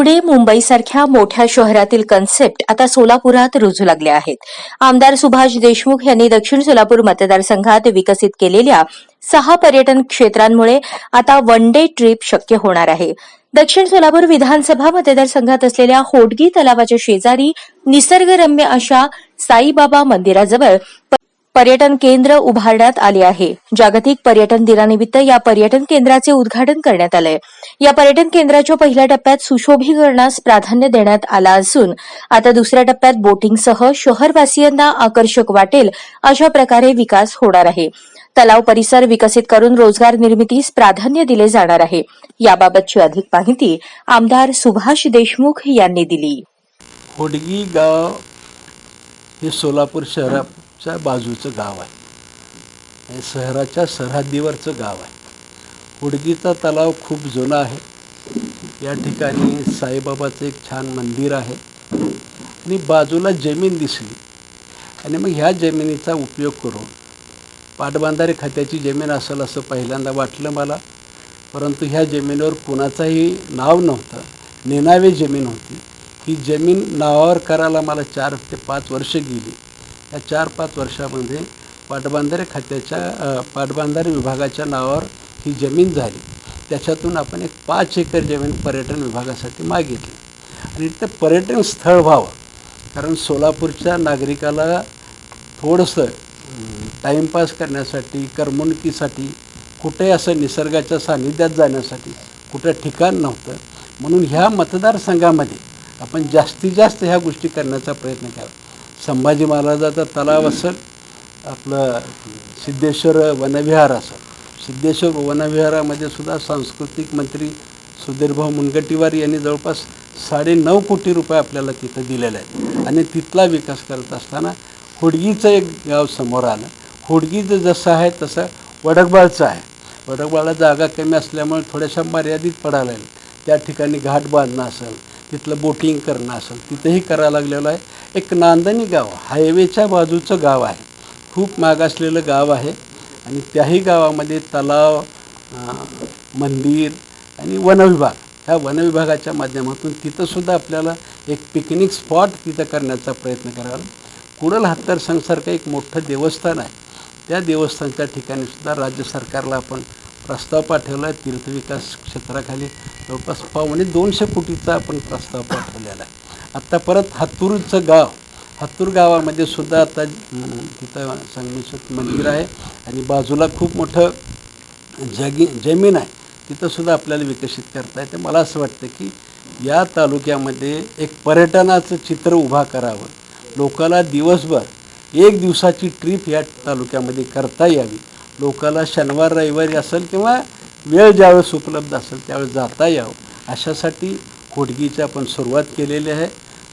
पुणे मुंबईसारख्या मोठ्या शहरातील कन्सेप्ट आता सोलापुरात रुजू लागले आहेत. आमदार सुभाष देशमुख यांनी दक्षिण सोलापूर मतदारसंघात विकसित केलेल्या सहा पर्यटन क्षेत्रांमुळे आता वन डे ट्रिप शक्य होणार आहे. दक्षिण सोलापूर विधानसभा मतदारसंघात असलेल्या होडगी तलावाच्या शेजारी निसर्गरम्य अशा साईबाबा मंदिराजवळ पर्यटन केंद्र उभारण्यात आले आहे. जागतिक पर्यटन दिनानिमित्त या पर्यटन केंद्राचे उद्घाटन करण्यात आलंय. या पर्यटन केंद्राच्या पहिल्या टप्प्यात सुशोभीकरणास प्राधान्य देण्यात आला असून आता दुसऱ्या टप्प्यात बोटिंगसह शहरवासियांना आकर्षक वाटेल अशा प्रकारे विकास होणार आहे. तलाव परिसर विकसित करून रोजगार निर्मितीस प्राधान्य दिले जाणार आहे. याबाबतची अधिक माहिती आमदार सुभाष देशमुख यांनी दिली. होडगी गाव हे सोलापूर शहराच्या बाजूचं गाव आहे. शहराच्या सरहद्दीवरचं गाव आहे. होडगीचा तलाव खूप जुना आहे. या ठिकाणी साईबाबाचं एक छान मंदिर आहे. आणि बाजूला जमीन दिसली. आणि मग ह्या जमिनीचा उपयोग करून पाटबांधारे खात्याची जमीन असेल असं पहिल्यांदा वाटलं मला. परंतु ह्या जमिनीवर कुणाचंही नाव नव्हतं. निनावे जमीन होती. ही जमीन नावावर करायला मला चार ते पाच वर्ष गेली. या चार पाच वर्षामध्ये पाटबंधारे खात्याच्या अ, पाटबंधारे विभागाच्या नावावर ही जमीन झाली. त्याच्यातून आपण एक पाच एकर जमीन पर्यटन विभागासाठी मागितली. आणि ते पर्यटन स्थळ व्हावं. कारण सोलापूरच्या नागरिकाला थोडंसं टाईमपास करण्यासाठी करमणुकीसाठी कुठे असं निसर्गाच्या सानिध्यात जाण्यासाठी कुठं ठिकाण नव्हतं. म्हणून ह्या मतदारसंघामध्ये आपण जास्तीत जास्त ह्या गोष्टी करण्याचा प्रयत्न केला. संभाजी महाराजाचा तलाव असेल आपलं सिद्धेश्वर वनविहार असेल. सिद्धेश्वर वनविहारामध्ये सुद्धा सांस्कृतिक मंत्री सुधीरभाऊ मुनगंटीवार यांनी जवळपास साडे नऊ कोटी रुपये आपल्याला तिथं दिलेले आहेत. आणि तिथला विकास करत असताना हुडगीचं एक गाव समोर आलं. हुडगीचं जसं आहे तसं वडकबाळचं आहे. वडकबाळला जागा कमी असल्यामुळे थोड्याशा मर्यादित पडायला त्या ठिकाणी घाट बांधणं असेल तिथलं बोटिंग करणं असेल तिथंही करायला लागलेलं आहे. एक नांदणी गाव हायवेच्या बाजूचं गाव आहे. खूप मागासलेलं गाव आहे. आणि त्याही गावामध्ये तलाव मंदिर आणि वनविभाग. ह्या वनविभागाच्या माध्यमातून तिथंसुद्धा आपल्याला एक पिकनिक स्पॉट तिथं करण्याचा प्रयत्न करावा. कुडल हत्तर संघसारखं एक मोठं देवस्थान आहे. त्या देवस्थानच्या ठिकाणीसुद्धा राज्य सरकारला आपण प्रस्ताव पाठवला आहे तीर्थविकास क्षेत्राखाली. जवळपास पावणे दोनशे कोटीचा आपण प्रस्ताव पाठवलेला आहे. आत्ता परत हातूरचं गाव हातूर गावामध्ये सुद्धा आता तिथं संगमेश्वर मंदिर आहे आणि बाजूला खूप मोठं जगी जमीन आहे. तिथंसुद्धा आपल्याला विकसित करता येते. मला असं वाटतं की या तालुक्यामध्ये एक पर्यटनाचं चित्र उभा करावं. लोकाला दिवसभर एक दिवसाची ट्रीप या तालुक्यामध्ये करता यावी. लोकाला शनिवार रविवारी असेल किंवा वेळ ज्यावेळेस उपलब्ध असेल त्यावेळेस जाता यावं. अशासाठी होडगीची आपण सुरुवात केलेली आहे.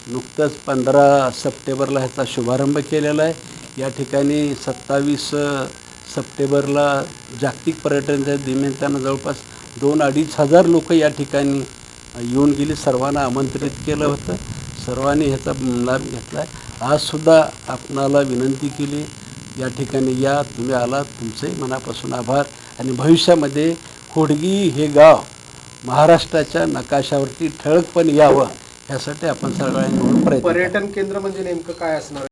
नुकतंच पंधरा सप्टेंबरला ह्याचा शुभारंभ केलेला आहे. या ठिकाणी सत्तावीस सप्टेंबरला जागतिक पर्यटनाच्या निमित्तानं जवळपास दोन अडीच हजार लोक या ठिकाणी येऊन गेली. सर्वांना आमंत्रित केलं होतं. सर्वांनी ह्याचा लाभ घेतला आहे. आजसुद्धा आपणाला विनंती केली या ठिकाणी या तुम्ही आलात तुमचे मनापासून आभार. आणि भविष्यामध्ये खोडगी हे गाव महाराष्ट्राच्या नकाशावरती ठळकपणे यावं ह्यासाठी आपण सगळ्यांनी प्रयत्न पर्यटन केंद्र म्हणजे नेमकं काय असणार?